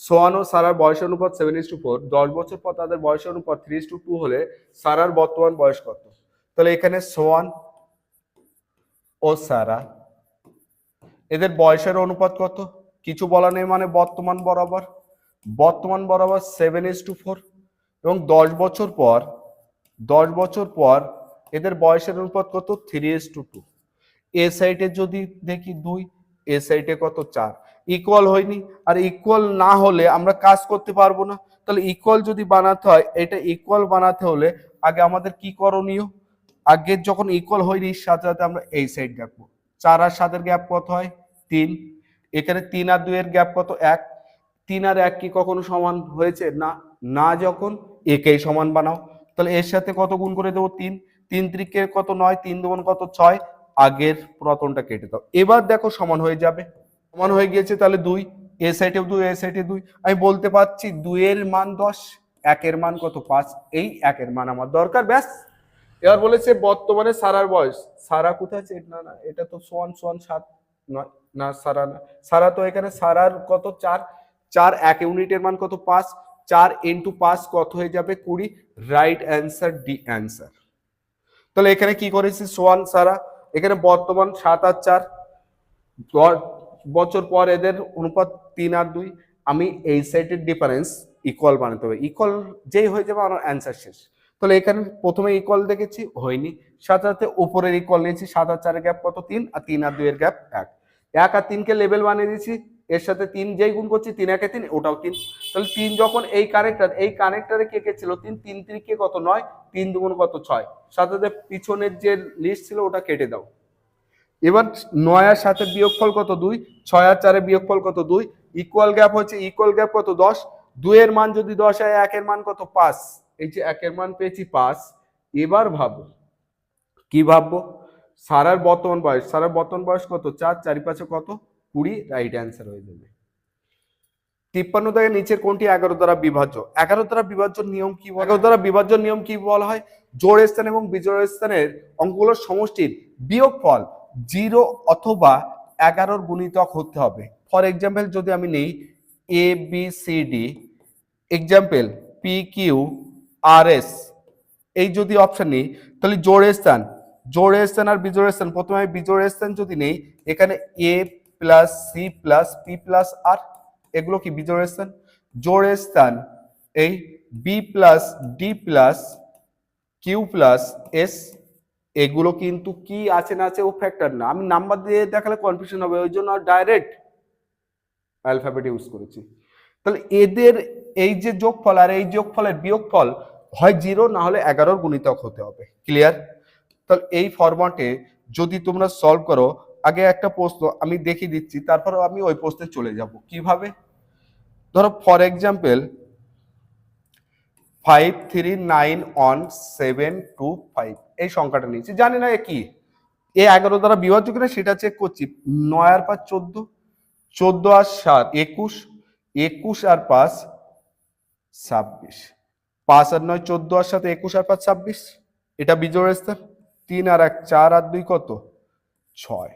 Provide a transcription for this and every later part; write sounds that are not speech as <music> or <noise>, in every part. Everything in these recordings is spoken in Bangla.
সোয়ান ও সারার বয়স অনুপাত সেভেন ইস টু ফোর দশ বছর পর তাদের বয়স অনুপাত থ্রি ইস টু টু হলে সারার বর্তমান বয়স কত? তাহলে এখানে সোয়ান ও সারা, এদের বয়সের অনুপাত কত? কিছু বলা নেই মানে বর্তমান বরাবর। বর্তমান বরাবর সেভেন ইস টু ফোর এবং দশ বছর পর, দশ বছর পর এদের বয়সের অনুপাত কত? Three is to two two সাইডে যদি দেখি দুই এ সাইডে কত? চার। ইকুয়াল হয়নি। আর ইকুয়াল না হলে আমরা কাজ করতে পারব না। তাহলে ইকুয়াল যদি বানাতে হয়, এটা ইকুয়াল বানাতে হলে আগে আমাদের কি করণীয়? আগে যখন ইকুয়াল হয়নি, সাথে সাথে আমরা এই সাইড দেখব চার আর সাতের গ্যাপ কত হয়? তিন। এখানে তিন আর দুইয়ের গ্যাপ কত? এক। তিন আর এক কি কখনো সমান হয়েছে? না। না যখন, একেই সমান বানাও। তাহলে এর সাথে কত গুণ করে দেবো? তিন। তিন ত্রিকে কত নয়? তিন দুগুণ কত? ছয়। আগের পুরাতনটা কেটে দাও। এবার দেখো সমান হয়ে যাবে। সমান হয়ে গিয়েছে তাহলে দুই। এ সাইডে দুই, এ সাইডে দুই। আমি বলতে পারছি দুইয়ের মান দশ, একের মান কত? পাঁচ। এই একের মান আমার দরকার, ব্যাস। এবার বলেছে বর্তমানে সারার বয়স। সারা কোথায় আছে? না না, এটা তো সোয়ান সোয়ান সাত নয়। না, সারা না। সারা তো এখানে সারার কত? চার। চার এক ইউনিটের মান কত? পাঁচ। চার ইন্টু পাঁচ কত হয়ে যাবে? কুড়ি। রাইট অ্যান্সার ডি অ্যান্সার তাহলে এখানে কি করেছি? Swan, Sara. এখানে বর্তমান সাত আর চার। বছর পর এদের অনুপাত তিন আর দুই। আমি এই সাইডের ডিফারেন্স ইকুয়াল বানাতে হবে। ইকুয়াল যেই হয়ে যাবে আমার অ্যান্সার শেষ। তাহলে এখানে প্রথমে ইকুয়াল দেখেছি, হয়নি। সাথে সাথে উপরের ইকুয়াল নিয়েছি, সাত আর চারের গ্যাপ কত? তিন। আর তিন আর দুইয়ের গ্যাপ এক। এক আর তিনকে লেভেল বানিয়ে দিয়েছি এর সাথে তিন যেই গুণ করছি, তিন একে তিন, ওটাও তিন। তাহলে তিন যখন এই কানেক্টার এই কানেক্টারে কে কে ছিল? তিন তিন তিরিকে কত? নয়, তিন দুগুণ কত? ছয়। সাথে পিছনের যে লিস্ট ছিল, ওটা কেটে দাও। এবার নয় আর সাথে বিয়োগফল কত? দুই। ছয় আর চারে বিয়োগফল কত? দুই। ইকুয়াল গ্যাপ হচ্ছে ইকুয়াল গ্যাপ কত? দশ। দুইয়ের মান যদি দশ হয়, একের মান কত? পাঁচ। এই যে একের মান পেয়েছি পাঁচ। এবার ভাবো, কি ভাববো? সারার বর্তমান বয়স, সারার বর্তমান বয়স কত? চার, চারিপাশে কত? কুড়ি রাইট অ্যান্সার হয়ে যাবে। তিপ্পান্ন থেকে নিচের কোনটি এগারো দ্বারা বিভাজ্য? এগারো দ্বারা বিভাজ্য নিয়ম কি এগারো দ্বারা বিভাজ্য নিয়ম কি বলা হয়? জোড় স্থান এবং বিজোড় স্থানের অঙ্কগুলোর সমষ্টির বিয়োগফল জিরো অথবা এগারোর গুণিতক হতে হবে। ফর এক্সাম্পল যদি আমি নেই A B C D example P Q R S এই যদি অপশন নিই, তাহলে জোড়ের স্থান জোড়ের স্থান আর বিজোড়ের স্থান, প্রথমে আমি বিজোড়ের স্থান যদি নেই, এখানে A plus C plus P plus R এগুলো কি বিজোড়ের স্থান? জোড়ের স্থান এই B plus D plus Q plus S এগুলো কিন্তু কি আছে না আছে ও ফ্যাক্টর না। আমি নাম্বার দিয়ে দেখালে কনফিউশন হবে, ওই জন্য ডাইরেক্ট অ্যালফাবেট ইউজ করেছি। তাহলে এদের এই যে যোগফল আর এই যোগফলের বিয়োগফল হয় জিরো না হলে এগারোর গুণিতক হতে হবে। ক্লিয়ার তাহলে এই ফরম্যাটে যদি তোমরা সলভ করো আগে একটা প্রশ্ন আমি দেখিয়ে দিচ্ছি তারপর আমি ওই প্রশ্নে চলে যাব। কীভাবে? ধরো for example five three nine one seven two five এই সংখ্যাটা নিয়েছি। জানি না এ কি? এ এগারো দ্বারা বিভাজ্য কিনা সেটা চেক করছি। নয় আর পাঁচ চোদ্দ চোদ্দ আর সাত একুশ একুশ আর পাঁচ ছাব্বিশ। পাঁচ আর নয়, চোদ্দ আর সাথে একুশ আর পাঁচ ছাব্বিশ। এটা বিজোড় স্থান তিন আর এক, চার আর দুই কত? ছয়।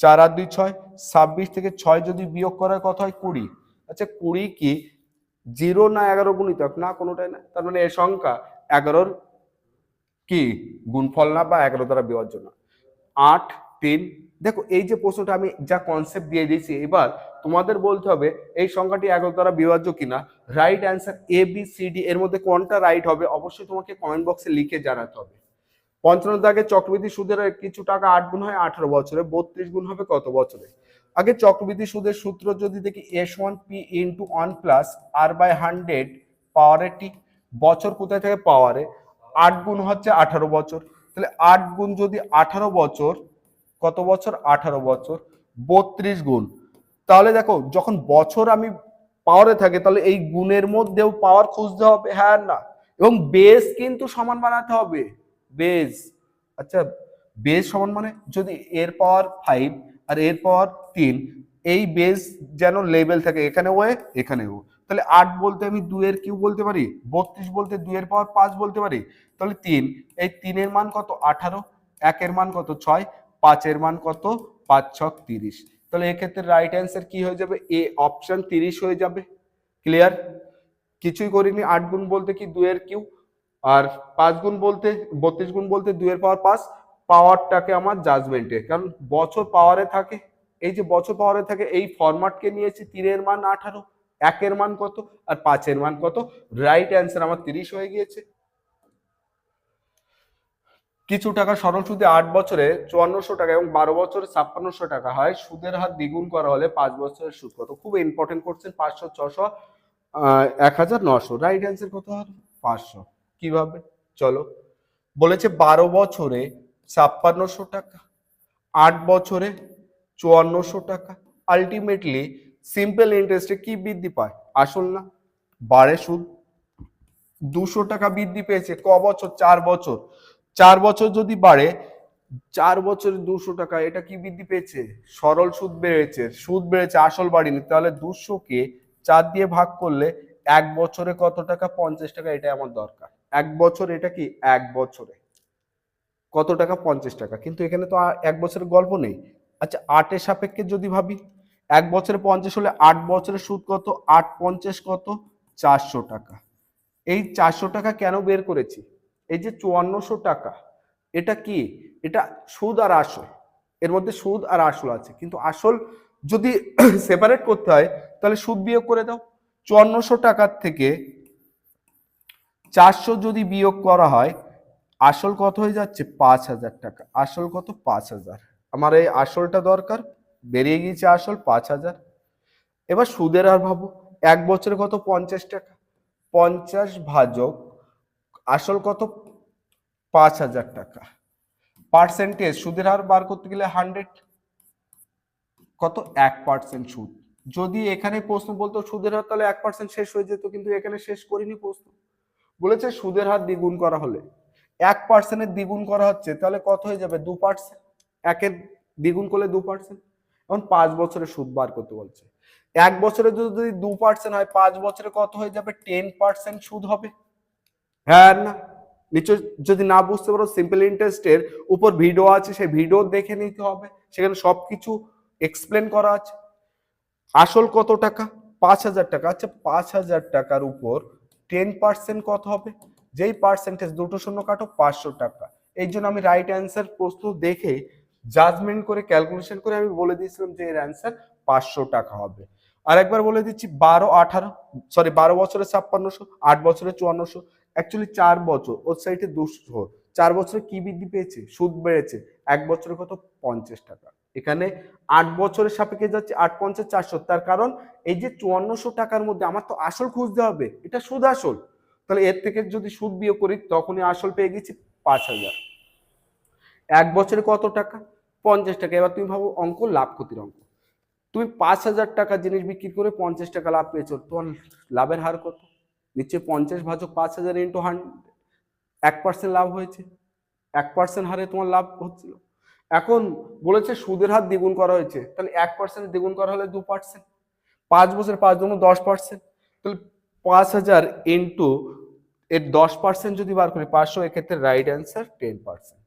চার আর দুই ছয়, ছাব্বিশ থেকে ছয় যদি বিয়োগ করার কথা হয় কুড়ি। আচ্ছা কুড়ি কি জিরো না এগারো গুণিতক? না, কোনোটাই না। তার মানে এ সংখ্যা এগারোর কি? গুণফল না বা এগারো দ্বারা বিভাজ্য না আট, তিন, দেখো, এই যে প্রশ্নটা আমি যা কনসেপ্ট দিয়ে দিয়েছি, এবার তোমাদের বলতে হবে এই সংখ্যাটি এগারো দ্বারা বিভাজ্য কিনা? Right answer A B C D এর মধ্যে কোনটা রাইট হবে? অবশ্যই তোমাকে কমেন্ট বক্সে লিখে জানাতে হবে। পঞ্চান্ন দাগে চক্রবৃদ্ধি সুদের কিছু টাকা আট গুণ হয় আঠারো বছরে, বত্রিশ গুণ হবে কত বছরে? আগে চক্রবৃদ্ধি সুদের সূত্র যদি দেখি S one P into one plus R by hundred পাওয়ারে টি বছর কোথায় থেকে? পাওয়ারে আট গুণ হচ্ছে আঠারো বছর। তাহলে আট গুণ যদি আঠারো বছর, কত বছর? আঠারো বছর। বত্রিশ গুণ। তাহলে দেখো, যখন বছর আমি পাওয়ারে থাকে, তাহলে এই গুণের মধ্যেও পাওয়ার খুঁজতে হবে হ্যাঁ না? এবং বেস কিন্তু সমান বানাতে হবে। বেস আচ্ছা বেজ সমান মানে যদি এর পাওয়ার ফাইভ আর এর পাওয়ার তিন, এই বেজ যেন লেভেল থাকে এখানে ওয়ে এখানে ও। তাহলে আট বলতে আমি দুইয়ের কিউ বলতে পারি, বত্রিশ বলতে দুইয়ের পাওয়ার পাঁচ বলতে পারি, তাহলে তিন, এই তিনের মান কত? আঠারো, একের মান কত? ছয়, পাঁচের মান কত? পাঁচ ছক তিরিশ। তাহলে এক্ষেত্রে রাইট অ্যান্সার কি হয়ে যাবে? এ অপশন তিরিশ হয়ে যাবে। ক্লিয়ার কিছুই করিনি, আট গুণ বলতে কি দুইয়ের কিউ আর পাঁচ গুণ বলতে, বত্রিশ গুণ বলতে দুইয়ের পাওয়ার পাঁচ, পাওয়ারটাকে আমার জাজমেন্টে কারণ বছর পাওয়ারে থাকে, এই যে বছর পাওয়ারে থাকে, এই ফরম্যাটকে নিয়েছি তিনের মান আঠারো একের মান কত, আর পাঁচের মান কত? রাইট অ্যান্সার আমার তিরিশ হয়ে গিয়েছে। কিছু টাকা সরল সুদে আট বছরে চুয়ান্নশো টাকা এবং বারো বছরে ছাপ্পান্নশো টাকা হয়। সুদের হার দ্বিগুণ করা হলে পাঁচ বছরের সুদ কত? খুব ইম্পর্টেন্ট করছেন পাঁচশো, ছশো এক হাজার নশো রাইট অ্যান্সার কত হবে? পাঁচশো। কীভাবে? চলো। বলেছে বারো বছরে ছাপ্পান্নশো টাকা, আট বছরে চুয়ান্নশো টাকা। আলটিমেটলি সিম্পল ইন্টারেস্টে কি বৃদ্ধি পায়? আসল না, বাড়ে সুদ। দুশো টাকা বৃদ্ধি পেয়েছে ক বছর? চার বছর। চার বছর যদি বাড়ে, চার বছরে দুশো টাকা, এটা কি বৃদ্ধি পেয়েছে? সরল সুদ বেড়েছে। সুদ বেড়েছে, আসল বাড়িনি। তাহলে দুশোকে চার দিয়ে ভাগ করলে এক বছরে কত টাকা? পঞ্চাশ টাকা এটা আমার দরকার। এক বছর এটা কি এক বছরে? কত টাকা? পঞ্চাশ টাকা। কিন্তু এখানে তো এক বছরের গল্প নেই। আচ্ছা আটের সাপেক্ষে যদি ভাবি, এক বছরে পঞ্চাশ হলে আট বছরের সুদ কত? আট পঞ্চাশ কত? চারশো টাকা। এই চারশো টাকা কেন বের করেছি? এই যে চুয়ান্নশো টাকা, এটা কি? এটা সুদ আর আসল। এর মধ্যে সুদ আর আসল আছে। কিন্তু আসল যদি <coughs> সেপারেট করতে হয়, তাহলে সুদ বিয়োগ করে দাও। চুয়ান্নশো টাকার থেকে চারশো যদি বিয়োগ করা হয়, আসল কত হয়ে যাচ্ছে? পাঁচ হাজার টাকা। আসল কত? পাঁচ হাজার। আমার এই আসলটা দরকার, বেরিয়ে গিয়েছে আসল পাঁচ হাজার। এবার সুদের আর ভাবো, এক বছরে কত? পঞ্চাশ টাকা। পঞ্চাশ ভাজক, আসল কত? পাঁচ হাজার টাকা। পার্সেন্টেজ, সুদের হার বার করতে গেলে হান্ড্রেড। কত? এক পার্সেন্ট সুদ। যদি এখানে প্রশ্ন বলতো সুদের হার, তাহলে এক পার্সেন্ট শেষ হয়ে যেত, কিন্তু এখানে শেষ করিনি প্রশ্ন। বলেছে সুদের হার দ্বিগুণ করা হলে। এক পার্সেন্টের দ্বিগুণ করা হচ্ছে, তাহলে কত হয়ে যাবে? দু পার্সেন্ট একের দ্বিগুণ করলে দু পার্সেন্ট এখন পাঁচ বছরের সুদ বার করতে বলছে। এক বছরে যদি দু পার্সেন্ট হয়, পাঁচ বছরে কত হয়ে যাবে? টেন পার্সেন্ট সুদ হবে। হ্যাঁ না? নিশ্চয় যদি না বুঝতে পারো সিম্পল ইন্টারেস্টের উপর ভিডিও আছে, সেই ভিডিও দেখে নিতে হবে। সেখানে সবকিছু এক্সপ্লেন করা আছে। আসল কত টাকা? পাঁচ হাজার টাকা। আচ্ছা পাঁচ হাজার টাকার উপর টেন পার্সেন্ট কত হবে? যেই পার্সেন্টেজ দুটো শূন্য কাটো, পাঁচশো টাকা। এই জন্য আমি রাইট অ্যান্সার প্রশ্ন দেখে জাজমেন্ট করে ক্যালকুলেশন করে আমি বলে দিয়েছিলাম যে এর অ্যান্সার পাঁচশো টাকা হবে। আর একবার বলে দিচ্ছি, বারো, আঠারো সরি বারো বছরে ছাপ্পান্নশো, আট বছরে চুয়ান্নশো অ্যাকচুয়ালি চার বছর, ওর সাইডে দুশো। চার বছরে কি বৃদ্ধি পেয়েছে? সুদ বেড়েছে, এক বছরে কত? পঞ্চাশ টাকা। এখানে আট বছরের সাপেক্ষে যাচ্ছে আট পঞ্চাশ চারশো। তার কারণ এই যে চুয়ান্নশো টাকার মধ্যে আমার তো আসল খুঁজতে হবে, এটা সুদ আসল। তাহলে এর থেকে যদি সুদ বিয়োগ করি, তখনই আসল পেয়ে গেছি পাঁচ হাজার। এক বছরে কত টাকা? পঞ্চাশ টাকা। এবার তুমি ভাবো, অঙ্ক লাভ ক্ষতির অঙ্ক। তুমি পাঁচ হাজার টাকা জিনিস বিক্রি করে পঞ্চাশ টাকা লাভ পেয়েছ, তোমার লাভের হার কত? নিচে পঞ্চাশ ভাজক পাঁচ হাজার ইন্টু হান্ড্রেড এক পার্সেন্ট লাভ হয়েছে। এক পার্সেন্ট হারে তোমার লাভ হচ্ছিল। এখন বলেছে সুদের হার দ্বিগুণ করা হয়েছে, তাহলে এক পার্সেন্ট দ্বিগুণ করা হলে দু পার্সেন্ট পাঁচ বছর পাঁচ জন্য দশ পার্সেন্ট তাহলে পাঁচ হাজার ইন্টু এর দশ পার্সেন্ট যদি বার করি, পাঁচশো, এক্ষেত্রে রাইট অ্যান্সার টেন পার্সেন্ট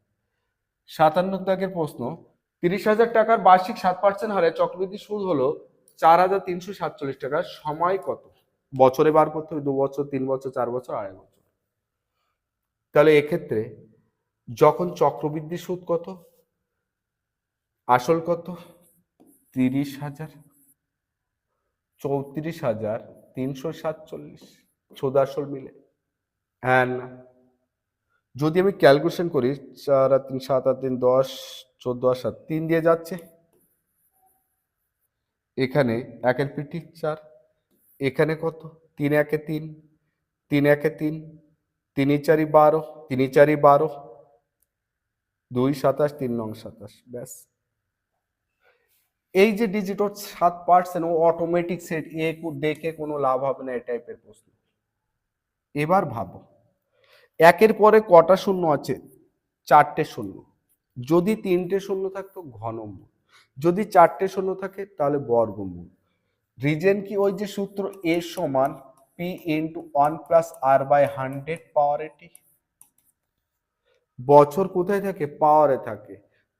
সাতান্ন দাগের প্রশ্ন, তিরিশ হাজার টাকার বার্ষিক সাত পার্সেন্ট হারে চক্রবৃদ্ধি সুদ হলো চার হাজার তিনশো সাতচল্লিশ টাকা। সময় কত? বছরে বার করতে হবে, দু বছর, তিন বছর, চার বছর, আড়াই বছর। তাহলে এক্ষেত্রে যখন চক্রবৃদ্ধি সুদ কত? আসল কত? তিরিশ হাজার। চৌত্রিশ হাজার তিনশো সাতচল্লিশ। সুদ আসল মিলে। হ্যাঁ না। যদি আমি ক্যালকুলেশন করি, চার আর তিন, সাত আর তিন, দশ, চোদ্দ আর সাত, তিন দিয়ে যাচ্ছে। এখানে একের পিঠি চার। এখানে কত? তিন একে তিন তিন একে তিন তিন চারি বারো, তিন চারি বারো। দুই সাতাশ, তিন নং সাতাশ, ব্যাস। এই যে ডিজিট সাত পার্সেন্ট ও অটোমেটিক সেট এ দেখে কোনো লাভ হবে না, এই টাইপের প্রশ্ন। এবার ভাবো, একের পরে কটা শূন্য আছে? চারটে শূন্য। যদি তিনটে শূন্য থাকতো, ঘনমূল। যদি চারটে শূন্য থাকে, তাহলে বর্গমূল। রিজেন কি ওই যে সূত্র এ সমান P into one plus R by hundred power এটি বছর কোথায় থাকে? পাওয়ারে থাকে।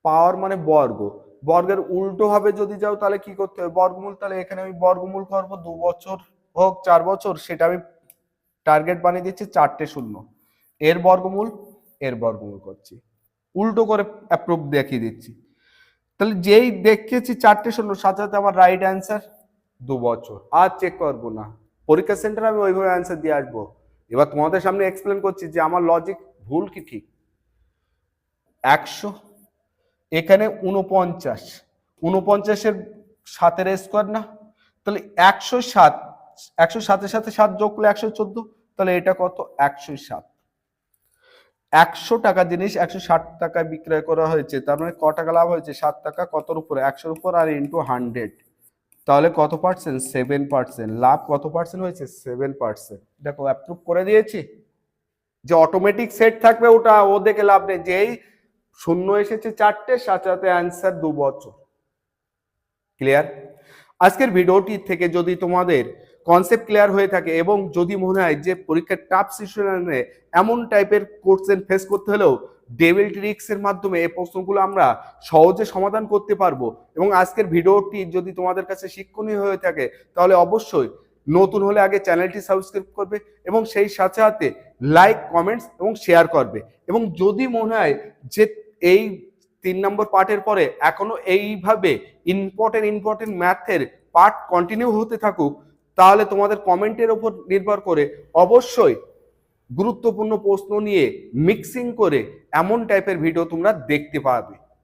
পাওয়ার মানে বর্গ। বর্গের উল্টো ভাবে যদি যাও তাহলে কি করতে হবে? বর্গমূল তাহলে এখানে আমি বর্গমূল করব, দু বছর হোক, চার বছর, সেটা আমি টার্গেট বানিয়ে দিচ্ছি চারটে শূন্য। এর বর্গমূল এর বর্গমূল করছি। উল্টো করে অ্যাপ্রুভ দেখিয়ে দিচ্ছি। তাহলে যেই দেখেছি চারটে শূন্য, সাথে সাথে আমার রাইট অ্যান্সার দু বছর। আর চেক করব না। পরীক্ষা সেন্টারে আমি ওইভাবে অ্যান্সার দিয়ে আসব। এবার তোমাদের সামনে এক্সপ্লেন করছি যে আমার লজিক ভুল কি ঠিক? একশো এখানে উনপঞ্চাশ উনপঞ্চাশের সাতের স্কোয়ার না? তাহলে একশো সাত, একশো সাতের সাথে সাত যোগ করলে একশো চোদ্দ, তাহলে এটা কত? একশো সাত। একশো টাকা জিনিস একশো ষাট টাকায় বিক্রয় করা হয়েছে, তার মানে ক টাকা লাভ হয়েছে? সাত টাকা কতর উপরে? একশোর উপর আর ইন্টু হান্ড্রেড তাহলে কত পার্সেন্ট সেভেন পার্সেন্ট লাভ কত পার্সেন্ট হয়েছে? সেভেন পার্সেন্ট দেখো অ্যাপ্রুভ করে দিয়েছি। যে অটোমেটিক সেট থাকবে ওটা, ও দেখে লাভ নেই। যেই শূন্য এসেছে চারটে সাথে অ্যান্সার দু বছর। ক্লিয়ার আজকের ভিডিওটি থেকে যদি তোমাদের কনসেপ্ট ক্লিয়ার হয়ে থাকে এবং যদি মনে হয় যে পরীক্ষার টাফ সিচুয়েশনে এমন টাইপের কোশ্চেন ফেস করতে হলেও ডেভিল ট্রিক্স এর মাধ্যমে এই প্রশ্নগুলো আমরা সহজে সমাধান করতে পারব এবং আজকের ভিডিওটি যদি তোমাদের কাছে শিক্ষণীয় হয়ে থাকে, তাহলে অবশ্যই নতুন হলে আগে চ্যানেলটি সাবস্ক্রাইব করবে এবং সেই সাথে সাথে লাইক কমেন্টস এবং শেয়ার করবে। এবং যদি মনে হয় যে এই তিন নম্বর পার্টের পরে এখনও এইভাবে ইম্পর্টেন্ট ইম্পর্টেন্ট ম্যাথের পার্ট কন্টিনিউ হতে থাকুক, তাহলে তোমাদের কমেন্টের ওপর নির্ভর করে অবশ্যই গুরুত্বপূর্ণ প্রশ্ন নিয়ে মিক্সিং করে এমন টাইপের ভিডিও তোমরা দেখতে পাবে।